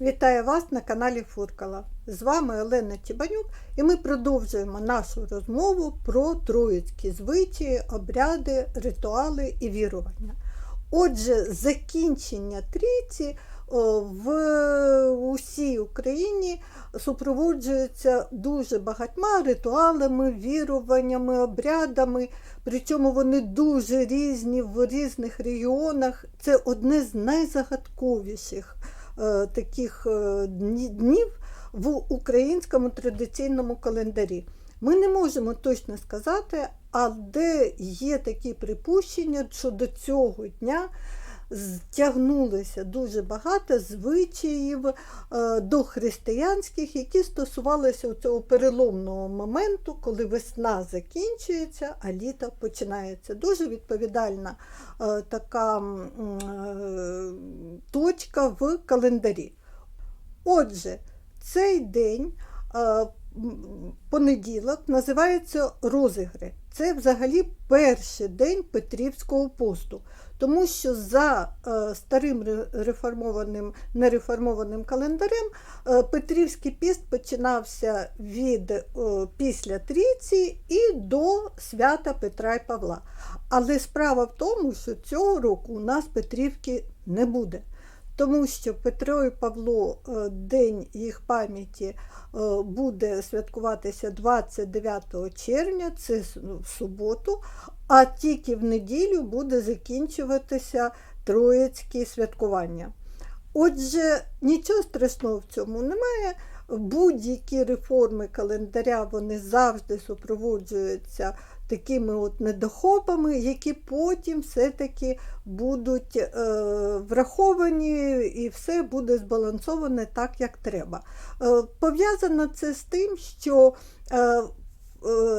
Вітаю вас на каналі Фуркала. З вами Олена Чебанюк і ми продовжуємо нашу розмову про троїцькі звичаї, обряди, ритуали і вірування. Отже, закінчення трійці в усій Україні супроводжується дуже багатьма ритуалами, віруваннями, обрядами, причому вони дуже різні в різних регіонах. Це одне з найзагадковіших таких е, днів в українському традиційному календарі. Ми не можемо точно сказати, а де є такі припущення, що до цього дня стягнулося дуже багато звичаїв е, дохристиянських, які стосувалися цього переломного моменту, коли весна закінчується, а літо починається. Дуже відповідальна е, така е, точка в календарі. Отже, цей день, е, понеділок, називається розігри. Це взагалі перший день Петрівського посту. Тому що за е, старим реформованим, нереформованим календарем е, Петрівський піст починався від після трійці і до свята Петра і Павла. Але справа в тому, що цього року у нас Петрівки не буде. Тому що Петро і Павло, е, день їх пам'яті е, буде святкуватися 29 червня, це ну, в суботу, а тільки в неділю буде закінчуватися Троїцьке святкування. Отже, нічого страшного в цьому немає. Будь-які реформи календаря вони завжди супроводжуються такими от недохопами, які потім все-таки будуть е, враховані і все буде збалансоване так, як треба. Е, пов'язано це з тим, що е, е,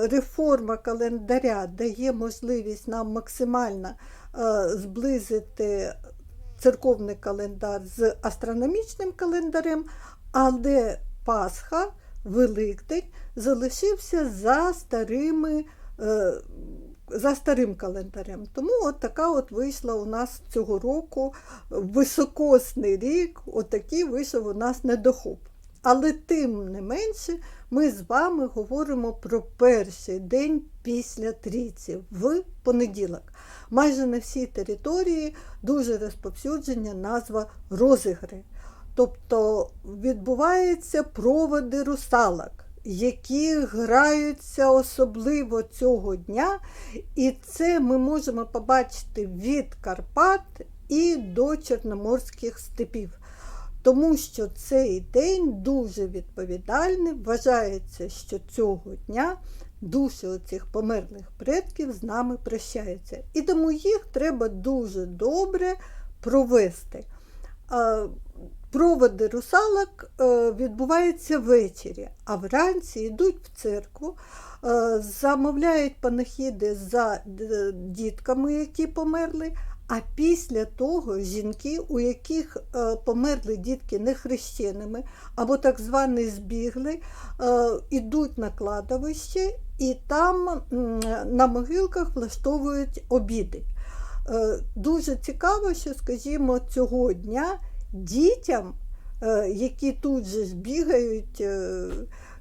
реформа календаря дає можливість нам максимально е, зблизити церковний календар з астрономічним календарем, але Пасха, Великдень залишився за старими. Е, За старим календарем. Тому от така от вийшла у нас цього року високосний рік, отакий вийшов у нас недохоп. Але тим не менше ми з вами говоримо про перший день після трійці в понеділок. Майже на всій території дуже розповсюджена назва розігри. Тобто відбуваються проводи русалок, які граються особливо цього дня, і це ми можемо побачити від Карпат і до Чорноморських степів. Тому що цей день дуже відповідальний. Вважається, що цього дня душі оцих померлих предків з нами прощаються. І тому їх треба дуже добре провести. Проводи русалок е, відбуваються ввечері, а вранці йдуть в церкву, е, замовляють панахіди за дітками, які померли. А після того жінки, у яких е, померли дітки нехрещеними або так звані збігли, е, ідуть на кладовище і там на могилках влаштовують обіди. Е, Дуже цікаво, що, скажімо, цього дня дітям, е, які тут же бігають е,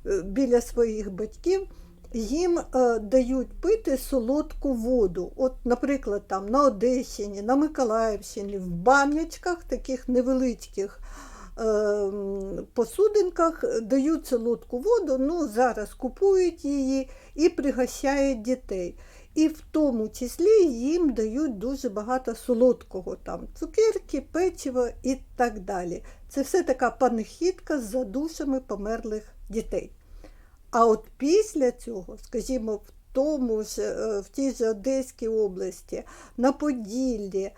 е, біля своїх батьків, їм дають пити солодку воду. От, наприклад, там на Одещині, на Миколаївщині, в банячках таких невеличких посудинках дають солодку воду, ну зараз купують її і пригощають дітей. І в тому числі їм дають дуже багато солодкого, там цукерки, печиво і так далі. Це все така панихідка за душами померлих дітей. А от після цього, скажімо, в тому ж, е, в тій же Одеській області, на Поділлі, е,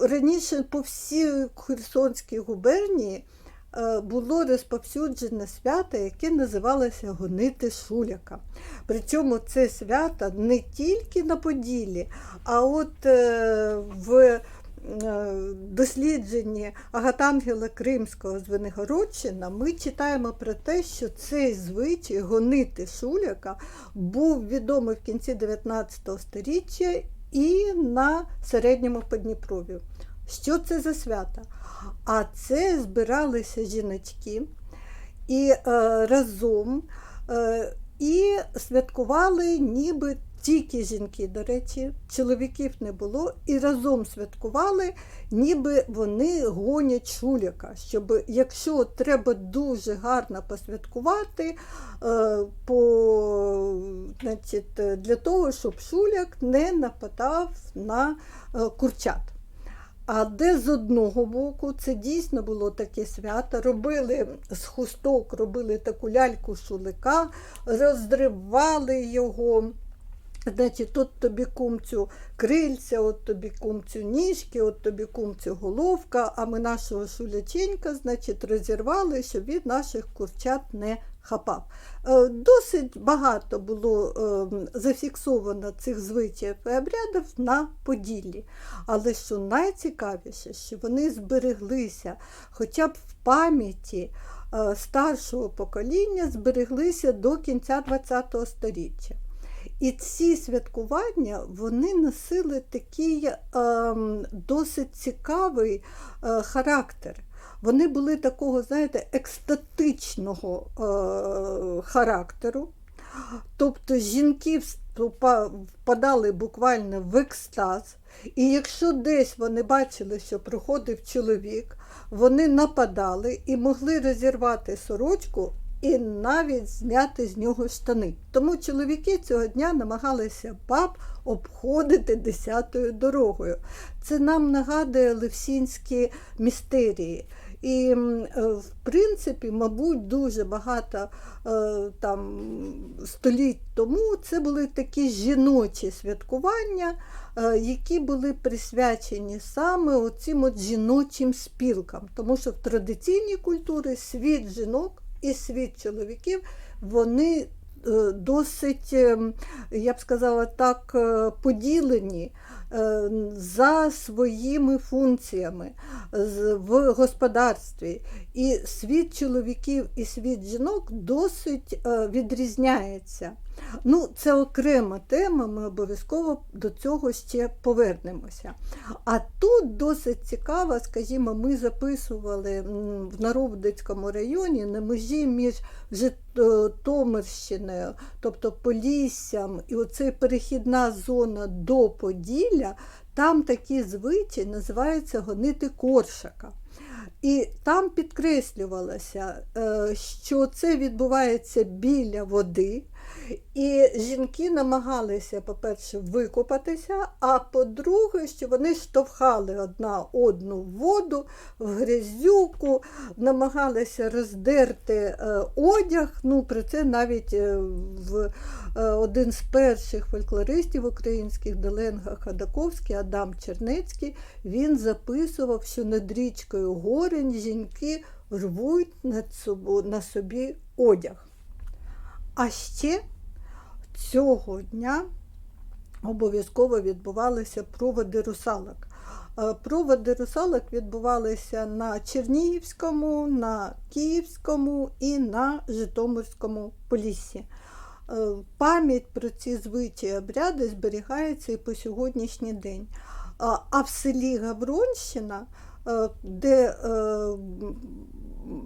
раніше по всій Херсонській губернії було розповсюджене свято, яке називалося Гонити Шуляка. Причому це свято не тільки на Поділлі, а от е, в е, дослідженні Агатангела Кримського з Венегородщина ми читаємо про те, що цей звичай гонити шуляка був відомий в кінці 19 століття і на середньому Подніпров'ю. Що це за свята? А це збиралися жіночки і е, разом е, і святкували ніби тільки жінки, до речі, чоловіків не було, і разом святкували, ніби вони гонять шуляка. Щоб якщо треба дуже гарно посвяткувати, е, по, значить, для того, щоб шуляк не нападав на е, курчат. А де з одного боку це дійсно було таке свято. Робили з хусток, робили таку ляльку шулика, роздривали його. Значить, тут тобі кумцю крильця, от тобі кумцю ніжки, от тобі кумцю головка, а ми нашого шуляченька, значить, розірвали, щоб він наших курчат не хапав. Е, Досить багато було е, зафіксовано цих звичаїв і обрядів на Поділлі. Але що найцікавіше, що вони збереглися хоча б в пам'яті е, старшого покоління, збереглися до кінця ХХ століття. І ці святкування вони носили такий е, досить цікавий е, характер. Вони були такого, знаєте, екстатичного е, характеру. Тобто жінки впадали буквально в екстаз, і якщо десь вони бачили, що проходив чоловік, вони нападали і могли розірвати сорочку і навіть зняти з нього штани. Тому чоловіки цього дня намагалися баб обходити десятою дорогою. Це нам нагадує левсінські містерії. І, е, в принципі, мабуть, дуже багато е, там, століть тому це були такі жіночі святкування, е, які були присвячені саме оцим от жіночим спілкам. Тому що в традиційній культурі світ жінок і світ чоловіків вони досить, е, я б сказала так, поділені за своїми функціями в господарстві. І світ чоловіків і світ жінок досить е, відрізняється. Ну, це окрема тема, ми обов'язково до цього ще повернемося. А тут досить цікаво, скажімо, ми записували в Народицькому районі на межі між Житомирщиною, тобто Поліссям, і оце перехідна зона до Поділля, там такі звичаї називаються гонити коршака. І там підкреслювалося, е, що це відбувається біля води, і жінки намагалися, по-перше, викупатися, а по-друге, що вони штовхали одна одну в воду, в грязюку, намагалися роздерти е, одяг. Ну, про це навіть е, в е, один з перших фольклористів українських Деленга Хадаковський, Адам Чернецький, він записував, що над річкою Горень жінки рвуть над собою, на собі одяг. А ще цього дня обов'язково відбувалися проводи русалок. Е, Проводи русалок відбувалися на Чернігівському, на Київському і на Житомирському поліссі. Е, Пам'ять про ці звичаї обряди зберігається і по сьогоднішній день. А- в селі Гавронщина, е, де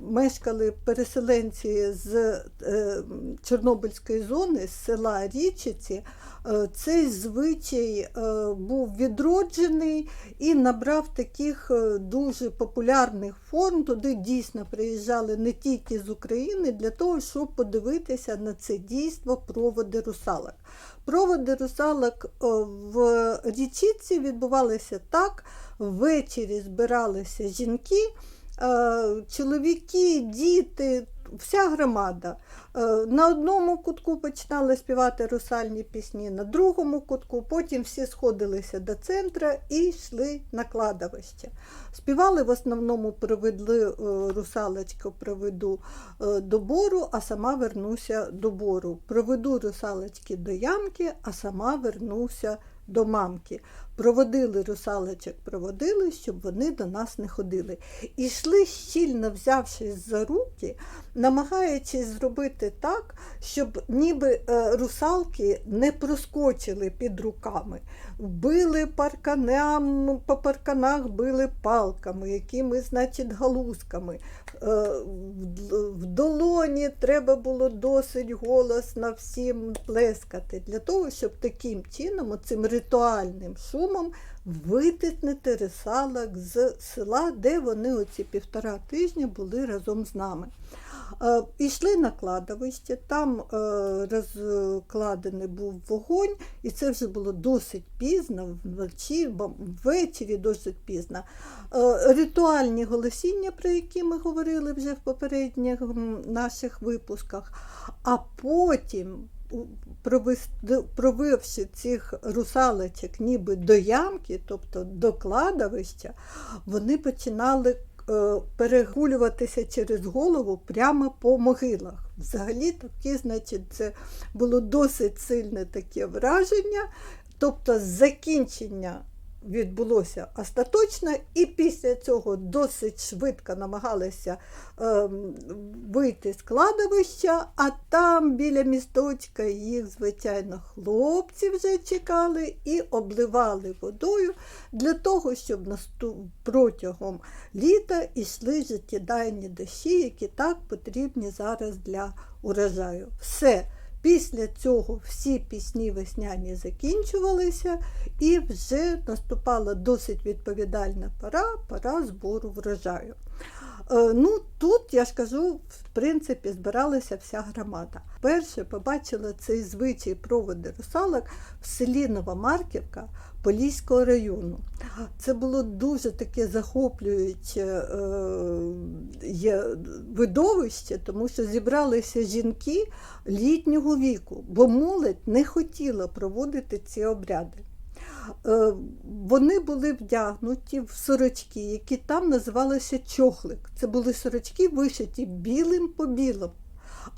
мешкали переселенці з е, Чорнобильської зони, з села Річиці, е, цей звичай е, був відроджений і набрав таких дуже популярних форм. Туди дійсно приїжджали не тільки з України для того, щоб подивитися на це дійство проводи русалок. Проводи русалок в річиці відбувалися так: ввечері збиралися жінки, чоловіки, діти, вся громада. Е, На одному кутку починали співати русальні пісні, на другому кутку, потім всі сходилися до центра і йшли на кладовище. Співали в основному проведли е, русалочку, проведу е, до бору, а сама вернуся до бору. Проведу русалочки до ямки, а сама вернуся до мамки. Проводили русалочок, проводили, щоб вони до нас не ходили. І йшли щільно взявшись за руки, намагаючись зробити так, щоб ніби е, русалки не проскочили під руками. Били парканам, по парканах били палками, якими, значить, галузками. Е, в- долоні треба було досить голосно всім плескати, для того, щоб таким чином, цим ритуальним шумом, витиснити рисалок з села, де вони оці півтора тижня були разом з нами. Е, Ішли на кладовище, там е, розкладений був вогонь, і це вже було досить пізно, вночі, ввечері досить пізно. Е, Ритуальні голосіння, про які ми говорили вже в попередніх наших випусках, а потім. Провивши цих русалочок ніби до ямки, тобто до кладовища, вони починали перегулюватися через голову прямо по могилах. Взагалі такі, значить, це було досить сильне таке враження. Тобто закінчення відбулося остаточно, і після цього досить швидко намагалися ем, вийти з кладовища, а там біля місточка їх, звичайно, хлопці вже чекали і обливали водою для того, щоб наступ... протягом літа йшли життєдайні дощі, які так потрібні зараз для урожаю. Все. Після цього всі пісні весняні закінчувалися, і вже наступала досить відповідальна пора, пора збору врожаю. Е, Ну, тут, я ж кажу, в принципі, збиралася вся громада. Перше побачила цей звичай проводи русалок в селі Новомарківка Поліського району. Це було дуже таке захоплююче е, є видовище, тому що зібралися жінки літнього віку, бо молодь не хотіла проводити ці обряди. Е, Вони були вдягнуті в сорочки, які там називалися чохлик. Це були сорочки, вишиті білим по білому.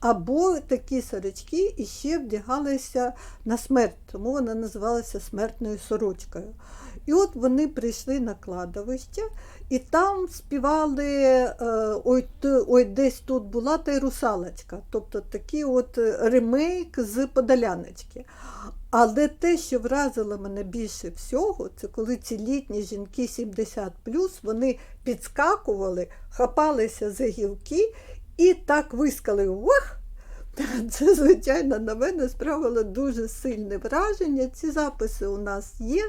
Або такі сорочки іще вдягалися на смерть, тому вона називалася смертною сорочкою. І от вони прийшли на кладовище, і там співали е, ой, ой, десь тут була та й русалочка, тобто такий от ремейк з подоляночки. Але те, що вразило мене більше всього, це коли ці літні жінки 70 вони підскакували, хапалися за гілки і так вискалив вах! Це, звичайно, на мене справило дуже сильне враження. Ці записи у нас є,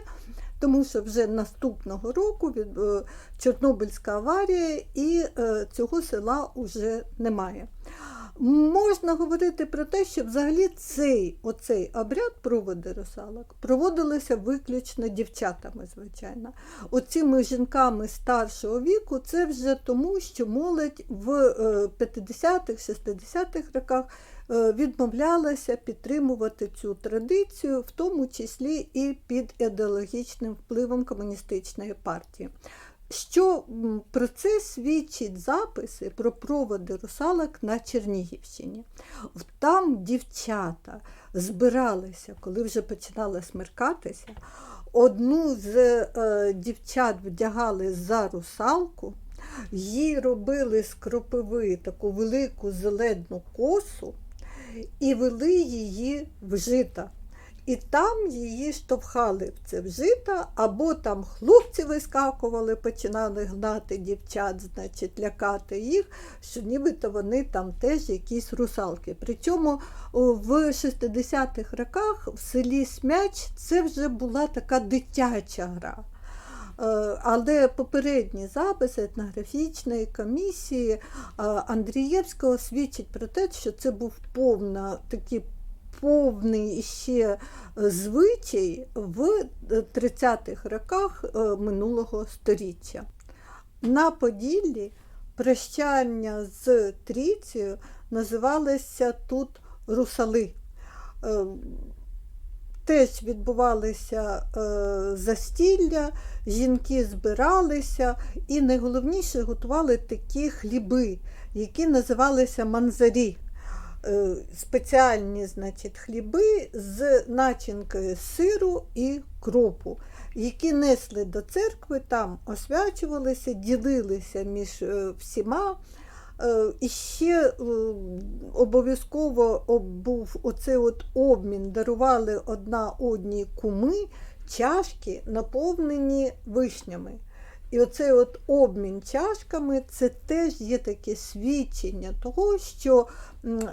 тому що вже наступного року від е, Чорнобильська аварія і е, цього села вже немає. Можна говорити про те, що взагалі цей оцей обряд проводи русалок проводилися виключно дівчатами, звичайно. Оціми жінками старшого віку це вже тому, що молодь в е, 50-х, 60-х роках е, відмовлялася підтримувати цю традицію, в тому числі і під ідеологічним впливом комуністичної партії. Що про це свідчить записи про проводи русалок на Чернігівщині. Там дівчата збиралися, коли вже починало смеркатися. Одну з е, дівчат вдягали за русалку, їй робили з кропиви таку велику зелену косу і вели її в жита. І там її штовхали в це вжита, або там хлопці вискакували, починали гнати дівчат, значить, лякати їх, що нібито вони там теж якісь русалки. Причому в 60-х роках в селі Смяч це вже була така дитяча гра. Е, Але попередні записи етнографічної комісії е, Андрієвського свідчать про те, що це був повна такий повний ще звичай в 30-х роках е, минулого століття. На Поділлі прощання з трійцею називалося тут русали. Е, Теж відбувалися е, застілля, жінки збиралися і найголовніше готували такі хліби, які називалися манзарі. Е, спеціальні значить, хліби з начинкою сиру і кропу, які несли до церкви, там освячувалися, ділилися між е, всіма. Е, І ще обов'язково був оцей от обмін, дарували одна одній куми чашки наповнені вишнями. І оцей от обмін чашками це теж є таке свідчення того, що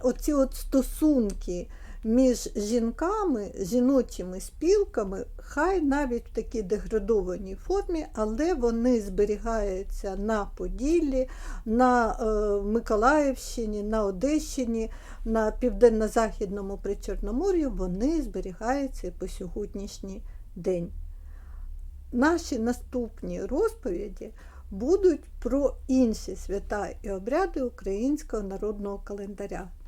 оці от стосунки між жінками, жіночими спілками, хай навіть в такій деградованій формі, але вони зберігаються на Поділлі, на е, Миколаївщині, на Одещині, на південно-західному Причорномор'ї, вони зберігаються і по сьогоднішній день. Наші наступні розповіді будуть про інші свята і обряди українського народного календаря.